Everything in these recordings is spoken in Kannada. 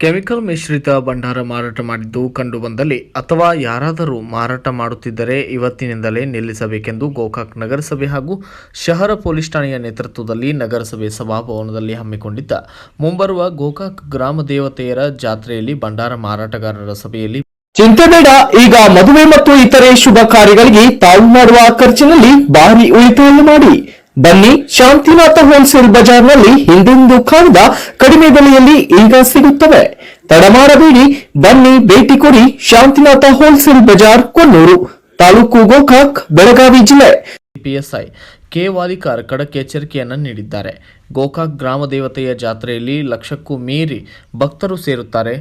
ಕೆಮಿಕಲ್ ಮಿಶ್ರಿತ ಭಂಡಾರ ಮಾರಾಟ ಮಾಡಿದ್ದು ಕಂಡುಬಂದಲ್ಲಿ ಅಥವಾ ಯಾರಾದರೂ ಮಾರಾಟ ಮಾಡುತ್ತಿದ್ದರೆ ಇವತ್ತಿನಿಂದಲೇ ನಿಲ್ಲಿಸಬೇಕೆಂದು ಗೋಕಾಕ್ ನಗರಸಭೆ ಹಾಗೂ ಶಹರ ಪೊಲೀಸ್ ಠಾಣೆಯ ನೇತೃತ್ವದಲ್ಲಿ ನಗರಸಭೆ ಸಭಾಭವನದಲ್ಲಿ ಹಮ್ಮಿಕೊಂಡಿದ್ದ ಮುಂಬರುವ ಗೋಕಾಕ್ ಗ್ರಾಮ ದೇವತೆಯರ ಜಾತ್ರೆಯಲ್ಲಿ ಭಂಡಾರ ಮಾರಾಟಗಾರರ ಸಭೆಯಲ್ಲಿ ಚಿಂತೆ ಬೇಡ, ಈಗ ಮದುವೆ ಮತ್ತು ಇತರೆ ಶುಭ ಕಾರ್ಯಗಳಿಗೆ ತಾವು ಮಾಡುವ ಖರ್ಚಿನಲ್ಲಿ ಭಾರಿ ಉಳಿತಾಯ ಮಾಡಿ. ಬನ್ನಿ, ಶಾಂತಿನಾಥ ಹೋಲ್ಸೇಲ್ ಬಜಾರ್ನಲ್ಲಿ ಹಿಂದೆಂದೂ ಕಾಣದ ಕಡಿಮೆ ಬೆಲೆಯಲ್ಲಿ ಈಗ ಸಿಗುತ್ತವೆ. ತಡ ಮಾಡಬೇಡಿ, ಬನ್ನಿ, ಭೇಟಿ ಕೊಡಿ ಶಾಂತಿನಾಥ ಹೋಲ್ಸೇಲ್ ಬಜಾರ್ ಕೊನ್ನೂರು ತಾಲೂಕು ಗೋಕಾಕ್, ಬೆಳಗಾವಿ ಜಿಲ್ಲೆ. ಪಿಎಸ್ಐ ಕೆ ವಾಲಿಕಾರ್ ಖಡಕ್ ಎಚ್ಚರಿಕೆಯನ್ನು ನೀಡಿದ್ದಾರೆ. ಗೋಕಾಕ್ ಗ್ರಾಮ ದೇವತೆಯ ಜಾತ್ರೆಯಲ್ಲಿ ಲಕ್ಷಕ್ಕೂ ಮೀರಿ ಭಕ್ತರು ಸೇರುತ್ತಾರೆ.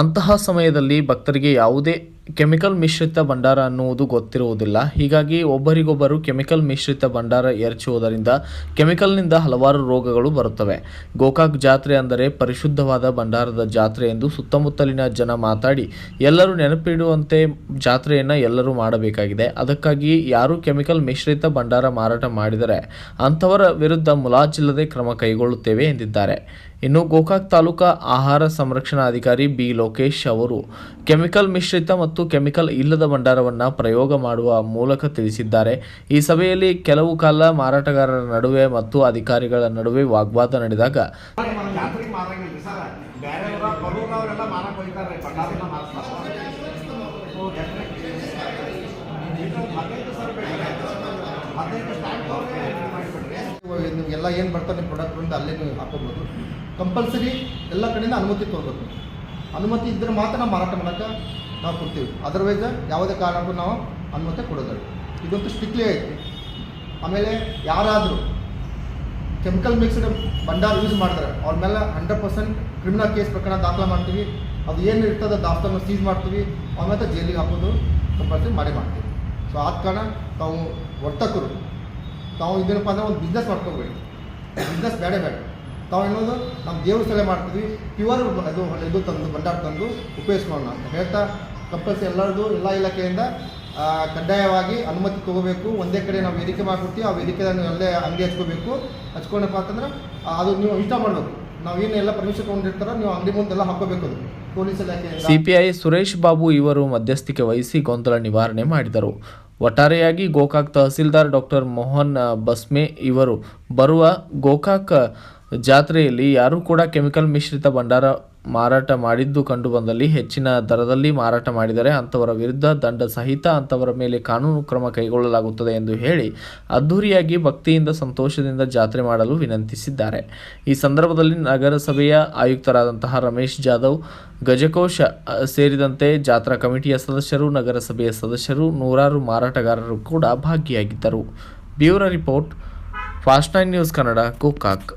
ಅಂತಹ ಸಮಯದಲ್ಲಿ ಭಕ್ತರಿಗೆ ಯಾವುದೇ ಕೆಮಿಕಲ್ ಮಿಶ್ರಿತ ಭಂಡಾರ ಅನ್ನುವುದು ಗೊತ್ತಿರುವುದಿಲ್ಲ. ಹೀಗಾಗಿ ಒಬ್ಬರಿಗೊಬ್ಬರು ಕೆಮಿಕಲ್ ಮಿಶ್ರಿತ ಭಂಡಾರ ಎರಚುವುದರಿಂದ ಕೆಮಿಕಲ್ನಿಂದ ಹಲವಾರು ರೋಗಗಳು ಬರುತ್ತವೆ. ಗೋಕಾಕ್ ಜಾತ್ರೆ ಅಂದರೆ ಪರಿಶುದ್ಧವಾದ ಭಂಡಾರದ ಜಾತ್ರೆ ಎಂದು ಸುತ್ತಮುತ್ತಲಿನ ಜನ ಮಾತಾಡಿ, ಎಲ್ಲರೂ ನೆನಪಿಡುವಂತೆ ಜಾತ್ರೆಯನ್ನು ಎಲ್ಲರೂ ಮಾಡಬೇಕಾಗಿದೆ. ಅದಕ್ಕಾಗಿ ಯಾರು ಕೆಮಿಕಲ್ ಮಿಶ್ರಿತ ಭಂಡಾರ ಮಾರಾಟ ಮಾಡಿದರೆ ಅಂಥವರ ವಿರುದ್ಧ ಮುಲಾಜಿಲ್ಲದೆ ಕ್ರಮ ಕೈಗೊಳ್ಳುತ್ತೇವೆ ಎಂದಿದ್ದಾರೆ. ಇನ್ನು ಗೋಕಾಕ್ ತಾಲೂಕಾ ಆಹಾರ ಸಂರಕ್ಷಣಾ ಅಧಿಕಾರಿ ಬಿ ಲೋಕೇಶ್ ಅವರು, ಕೆಮಿಕಲ್ ಮಿಶ್ರಿತ ಮತ್ತು ಕೆಮಿಕಲ್ ಇಲ್ಲದ ಭಂಡಾರವನ್ನು ಪ್ರಯೋಗ ಮಾಡುವ ಮೂಲಕ ತಿಳಿಸಿದ್ದಾರೆ. ಈ ಸಭೆಯಲ್ಲಿ ಕೆಲವು ಕಾಲ ಮಾರಾಟಗಾರರ ನಡುವೆ ಮತ್ತು ಅಧಿಕಾರಿಗಳ ನಡುವೆ ವಾಗ್ವಾದ ನಡೆದಾಗ ಎಲ್ಲ ಏನು ಬರ್ತಾರೆ ನಿಮ್ಮ ಪ್ರಾಡಕ್ಟ್ ಬಂದು ಅಲ್ಲೇ ನೀವು ಹಾಕೋಬೋದು. ಕಂಪಲ್ಸರಿ ಎಲ್ಲ ಕಡೆಯಿಂದ ಅನುಮತಿ ತೊಗೋಬೇಕು. ಅನುಮತಿ ಇದ್ದರೆ ಮಾತ್ರ ಮಾರಾಟ ಮಾಡೋಕ್ಕೆ ನಾವು ಕೊಡ್ತೀವಿ. ಅದರ್ವೈಸ್ ಯಾವುದೇ ಕಾರಣಕ್ಕೂ ನಾವು ಅನುಮತಿ ಕೊಡೋದಿಲ್ಲ. ಇದಂತೂ ಸ್ಟ್ರಿಕ್ಟ್ಲಿ ಐತಿ ಆಮೇಲೆ ಯಾರಾದರೂ ಕೆಮಿಕಲ್ ಮಿಕ್ಸ್ಡ್ ಭಂಡಾರ ಯೂಸ್ ಮಾಡಿದ್ರೆ ಅವ್ರ ಮೇಲೆ ಹಂಡ್ರೆಡ್ ಪರ್ಸೆಂಟ್ ಕ್ರಿಮಿನಲ್ ಕೇಸ್ ಪ್ರಕರಣ ದಾಖಲೆ ಮಾಡ್ತೀವಿ. ಅದು ಏನು ಇರ್ತದೆ ದಾಸ್ತಾನು ಸೀಜ್ ಮಾಡ್ತೀವಿ. ಅವ್ರ ಮೇಲೆ ಜೈಲಿಗೆ ಹಾಕೋದು ಕಂಪಲ್ಸರಿ ಮಾಡಿ ಮಾಡ್ತೀವಿ. ಸೊ ಆದ ಕಾರಣ ತಾವು ವರ್ತಕರು. ತಾವು ಇದೇನಪ್ಪ ಅಂದರೆ ಒಂದು ಬಿಸ್ನೆಸ್ ಮಾಡ್ಕೋಬೇಡಿ ಬಿಸ್ನೆಸ್ ಬೇಡ ಬೇಡ. ತಾವು ಏನೋದು ನಮ್ಮ ದೇವ್ರ ಸಲಹೆ ಮಾಡ್ತೀವಿ. ಪ್ಯೂರ್ ಅದು ಇದು ತಂದು, ಭಂಡಾರ ತಂದು ಉಪಯೋಗಿಸ್ಕೊಳ್ಳೋಣ ಅಂತ ಹೇಳ್ತಾ ಕಂಪಲ್ಸರಿ ಎಲ್ಲರದು ಎಲ್ಲ ಇಲಾಖೆಯಿಂದ ಕಡ್ಡಾಯವಾಗಿ ಅನುಮತಿ ತಗೋಬೇಕು. ಒಂದೇ ಕಡೆ ನಾವು ವೇದಿಕೆ ಮಾಡ್ಕೊಡ್ತೀವಿ, ಆ ವೇದಿಕೆಯನ್ನು ಅಲ್ಲೇ ಅಂಗಡಿ ಹಚ್ಕೋಬೇಕು ಹಚ್ಕೊಂಡಪ್ಪ ಅಂತಂದ್ರೆ ಅದು ನೀವು ಇಷ್ಟ ಮಾಡಬೇಕು. ನಾವು ಏನು ಎಲ್ಲ ಪರ್ಮಿಷನ್ ತೊಗೊಂಡಿರ್ತಾರೋ, ನೀವು ಅಂಗಡಿ ಮುಂದೆಲ್ಲ ಹಾಕೋಬೇಕು ಅದು. ಸಿಪಿಐ ಸುರೇಶ್ ಬಾಬು ಇವರು ಮಧ್ಯಸ್ಥಿಕೆ ವಹಿಸಿ ಗೊಂದಲ ನಿವಾರಣೆ ಮಾಡಿದರು. ಒಟ್ಟಾರೆಯಾಗಿ ಗೋಕಾಕ್ ತಹಸೀಲ್ದಾರ್ ಡಾಕ್ಟರ್ ಮೋಹನ್ ಬಸ್ಮೆ ಇವರು ಬರುವ ಗೋಕಾಕ್ ಜಾತ್ರೆಯಲ್ಲಿ ಯಾರೂ ಕೂಡ ಕೆಮಿಕಲ್ ಮಿಶ್ರಿತ ಭಂಡಾರ ಮಾರಾಟ ಮಾಡಿದ್ದು ಕಂಡುಬಂದಲ್ಲಿ ಹೆಚ್ಚಿನ ದರದಲ್ಲಿ ಮಾರಾಟ ಮಾಡಿದರೆ ಅಂಥವರ ವಿರುದ್ಧ ದಂಡ ಸಹಿತ ಅಂಥವರ ಮೇಲೆ ಕಾನೂನು ಕ್ರಮ ಕೈಗೊಳ್ಳಲಾಗುತ್ತದೆ ಎಂದು ಹೇಳಿ ಅದ್ಧೂರಿಯಾಗಿ ಭಕ್ತಿಯಿಂದ ಸಂತೋಷದಿಂದ ಜಾತ್ರೆ ಮಾಡಲು ವಿನಂತಿಸಿದ್ದಾರೆ. ಈ ಸಂದರ್ಭದಲ್ಲಿ ನಗರಸಭೆಯ ಆಯುಕ್ತರಾದಂತಹ ರಮೇಶ್ ಜಾಧವ್, ಗಜಕೋಶ ಸೇರಿದಂತೆ ಜಾತ್ರಾ ಕಮಿಟಿಯ ಸದಸ್ಯರು, ನಗರಸಭೆಯ ಸದಸ್ಯರು, ನೂರಾರು ಮಾರಾಟಗಾರರು ಕೂಡ ಭಾಗಿಯಾಗಿದ್ದರು. Bureau report, fast nine news Kannada Gokak